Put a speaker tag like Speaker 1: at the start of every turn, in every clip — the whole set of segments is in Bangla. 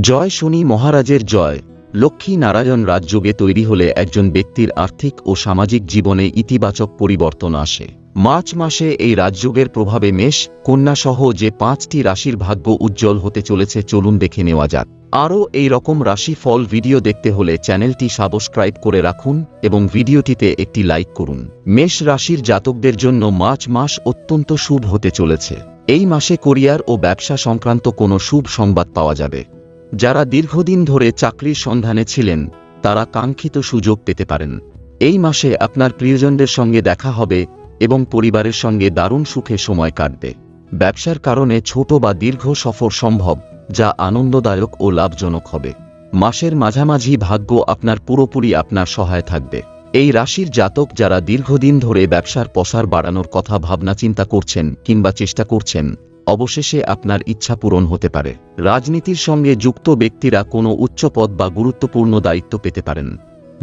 Speaker 1: জয় শনি মহারাজের জয়। লক্ষ্মী নারায়ণ রাজযোগে তৈরি হলে একজন ব্যক্তির আর্থিক ও সামাজিক জীবনে ইতিবাচক পরিবর্তন আসে। মার্চ মাসে এই রাজযোগের প্রভাবে মেষ কন্যা সহ যে পাঁচটি রাশির ভাগ্য উজ্জ্বল হতে চলেছে চলুন দেখে নেওয়া যাক। আরও এই রকম রাশি ফল ভিডিও দেখতে হলে চ্যানেলটি সাবস্ক্রাইব করে রাখুন এবং ভিডিওটিতে একটি লাইক করুন। মেষ রাশির জাতকদের জন্য মার্চ মাস অত্যন্ত শুভ হতে চলেছে। এই মাসে কোরিয়ার ও ব্যবসা সংক্রান্ত কোনো শুভ সংবাদ পাওয়া যাবে। যারা দীর্ঘদিন ধরে চাকরির সন্ধানে ছিলেন, তারা কাঙ্ক্ষিত সুযোগ পেতে পারেন। এই মাসে আপনার প্রিয়জনদের সঙ্গে দেখা হবে এবং পরিবারের সঙ্গে দারুণ সুখে সময় কাটবে। ব্যবসার কারণে ছোট বা দীর্ঘ সফর সম্ভব, যা আনন্দদায়ক ও লাভজনক হবে। মাসের মাঝামাঝি ভাগ্য আপনার পুরোপুরি আপনার সহায় থাকবে। এই রাশির জাতক যারা দীর্ঘদিন ধরে ব্যবসার প্রসার বাড়ানোর কথা ভাবনা চিন্তা করছেন কিংবা চেষ্টা করছেন অবশেষে আপনার ইচ্ছা পূরণ হতে পারে। রাজনীতির সঙ্গে যুক্ত ব্যক্তিরা কোনো উচ্চপদ বা গুরুত্বপূর্ণ দায়িত্ব পেতে পারেন।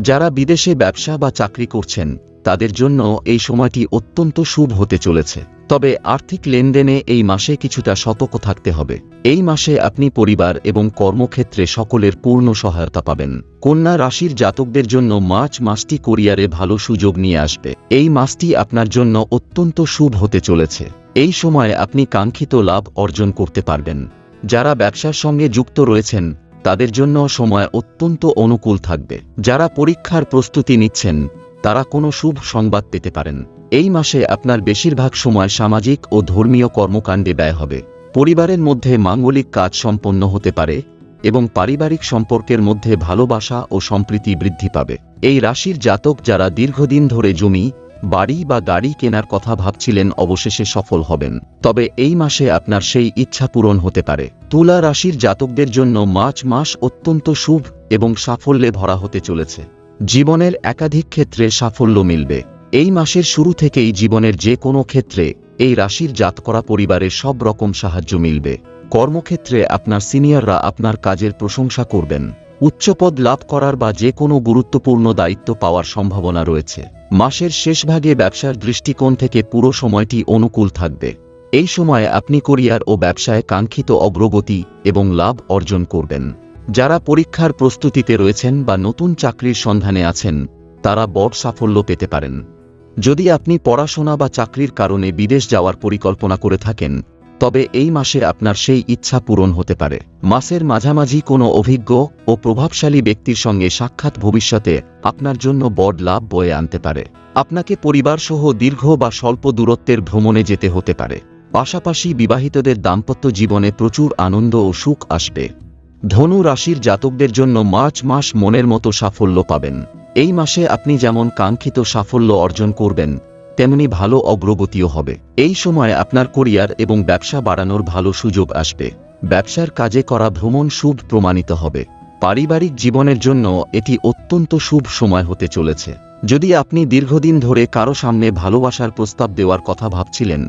Speaker 1: যারা বিদেশে ব্যবসা বা চাকরি করছেন, তাদের জন্য এই সময়টি অত্যন্ত শুভ হতে চলেছে। তবে আর্থিক লেনদেনে এই মাসে কিছুটা সতর্ক থাকতে হবে। এই মাসে আপনি পরিবার এবং কর্মক্ষেত্রে সকলের পূর্ণ সহায়তা পাবেন। কন্যা রাশির জাতকদের জন্য মার্চ মাসটি কোরিয়ারে ভালো সুযোগ নিয়ে আসবে। এই মাসটি আপনার জন্য অত্যন্ত শুভ হতে চলেছে। এই সময়ে আপনি কাঙ্ক্ষিত লাভ অর্জন করতে পারবেন। যারা ব্যবসার সঙ্গে যুক্ত রয়েছেন, তাদের জন্য সময় অত্যন্ত অনুকূল থাকবে। যারা পরীক্ষার প্রস্তুতি নিচ্ছেন, তারা কোনো শুভ সংবাদ পেতে পারেন। এই মাসে আপনার বেশিরভাগ সময় সামাজিক ও ধর্মীয় কর্মকাণ্ডে ব্যয় হবে। পরিবারের মধ্যে মাঙ্গলিক কাজ সম্পন্ন হতে পারে এবং পারিবারিক সম্পর্কের মধ্যে ভালোবাসা ও সম্প্রীতি বৃদ্ধি পাবে। এই রাশির জাতক যারা দীর্ঘদিন ধরে জমি বাড়ি বা গাড়ি কেনার কথা ভাবছিলেন অবশেষে সফল হবেন। তবে এই মাসে আপনার সেই ইচ্ছা পূরণ হতে পারে। তুলা রাশির জাতকদের জন্য মার্চ মাস অত্যন্ত শুভ এবং সাফল্যে ভরা হতে চলেছে। জীবনের একাধিক ক্ষেত্রে সাফল্য মিলবে। এই মাসের শুরু থেকেই জীবনের যে কোনো ক্ষেত্রে এই রাশির জাত করা পরিবারের সব রকম সাহায্য মিলবে। কর্মক্ষেত্রে আপনার সিনিয়ররা আপনার কাজের প্রশংসা করবেন। উচ্চপদ লাভ করার বা যে কোনো গুরুত্বপূর্ণ দায়িত্ব পাওয়ার সম্ভাবনা রয়েছে। মাসের শেষভাগে ব্যবসার দৃষ্টিকোণ থেকে পুরো সময়টি অনুকূল থাকবে। এই সময়ে আপনি কোরিয়ার ও ব্যবসায় কাঙ্ক্ষিত অগ্রগতি এবং লাভ অর্জন করবেন। যারা পরীক্ষার প্রস্তুতিতে রয়েছেন বা নতুন চাকরির সন্ধানে আছেন, তারা বড় সাফল্য পেতে পারেন। যদি আপনি পড়াশোনা বা চাকরির কারণে বিদেশ যাওয়ার পরিকল্পনা করে থাকেন তবে এই মাসে আপনার সেই ইচ্ছা পূরণ হতে পারে। মাসের মাঝামাঝি কোনো অভিজ্ঞ ও প্রভাবশালী ব্যক্তির সঙ্গে সাক্ষাৎ ভবিষ্যতে আপনার জন্য বড় লাভ বয়ে আনতে পারে। আপনাকে পরিবারসহ দীর্ঘ বা স্বল্প দূরত্বের ভ্রমণে যেতে হতে পারে। পাশাপাশি বিবাহিতদের দাম্পত্য জীবনে প্রচুর আনন্দ ও সুখ আসবে। ধনু রাশির জাতকদের জন্য মার্চ মাস মনের মতো সাফল্য পাবেন। এই মাসে আপনি যেমন কাঙ্ক্ষিত সাফল্য অর্জন করবেন তেমনি ভালো অগ্রগতিও হবে। এই সময় আপনার কোরিয়ার এবং ব্যবসা বাড়ানোর ভালো সুযোগ আসবে। ব্যবসার কাজে করা ভ্রমণ শুভ প্রমাণিত হবে। পারিবারিক জীবনের জন্য এটি অত্যন্ত শুভ সময় হতে চলেছে। যদি আপনি দীর্ঘদিন ধরে কারও সামনে ভালোবাসার প্রস্তাব দেওয়ার কথা ভাবছিলেন,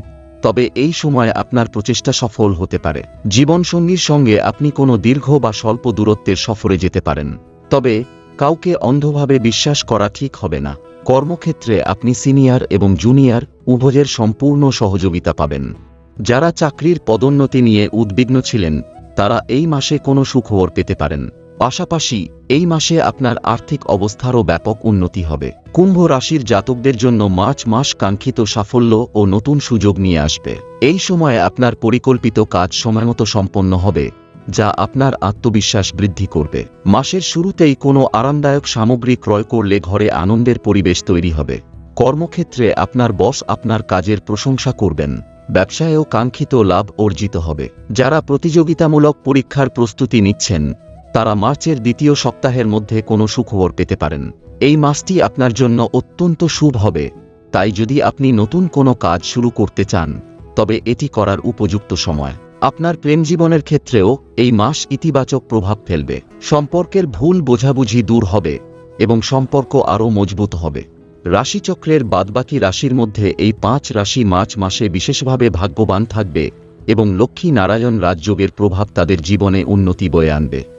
Speaker 1: তবে এই সময় আপনার প্রচেষ্টা সফল হতে পারে। জীবনসঙ্গীর সঙ্গে আপনি কোনো দীর্ঘ বা স্বল্প দূরত্বের সফরে যেতে পারেন। তবে কাউকে অন্ধভাবে বিশ্বাস করা ঠিক হবে না। কর্মক্ষেত্রে আপনি সিনিয়র এবং জুনিয়র, উভয়ের সম্পূর্ণ সহযোগিতা পাবেন। যারা চাকরির পদোন্নতি নিয়ে উদ্বিগ্ন ছিলেন, তারা এই মাসে কোনো সুখবর পেতে পারেন। পাশাপাশি, এই মাসে আপনার আর্থিক অবস্থারও ব্যাপক উন্নতি হবে। কুম্ভ রাশির জাতকদের জন্য মার্চ মাস কাঙ্ক্ষিত সাফল্য ও নতুন সুযোগ নিয়ে আসবে। এই সময়ে আপনার পরিকল্পিত কাজ সময়মতো সম্পন্ন হবে। যা আপনার আত্মবিশ্বাস বৃদ্ধি করবে। মাসের শুরুতেই কোনো আরামদায়ক সামগ্রী ক্রয় করলে ঘরে আনন্দের পরিবেশ তৈরি হবে। কর্মক্ষেত্রে আপনার বস আপনার কাজের প্রশংসা করবেন। ব্যবসায়েও কাঙ্ক্ষিত লাভ অর্জিত হবে। যারা প্রতিযোগিতামূলক পরীক্ষার প্রস্তুতি নিচ্ছেন, তারা মার্চের দ্বিতীয় সপ্তাহের মধ্যে কোনো সুখবর পেতে পারেন। এই মাসটি আপনার জন্য অত্যন্ত শুভ হবে। তাই যদি আপনি নতুন কোনো কাজ শুরু করতে চান, তবে এটি করার উপযুক্ত সময়। আপনার প্রেম জীবনের ক্ষেত্রেও এই মাস ইতিবাচক প্রভাব ফেলবে। সম্পর্কের ভুল বোঝাবুঝি দূর হবে এবং সম্পর্ক আরও মজবুত হবে। রাশিচক্রের বাদবাকি রাশির মধ্যে এই পাঁচ রাশি মার্চ মাসে বিশেষভাবে ভাগ্যবান থাকবে এবং লক্ষ্মী নারায়ণ রাজযোগের প্রভাব তাদের জীবনে উন্নতি বয়ে আনবে।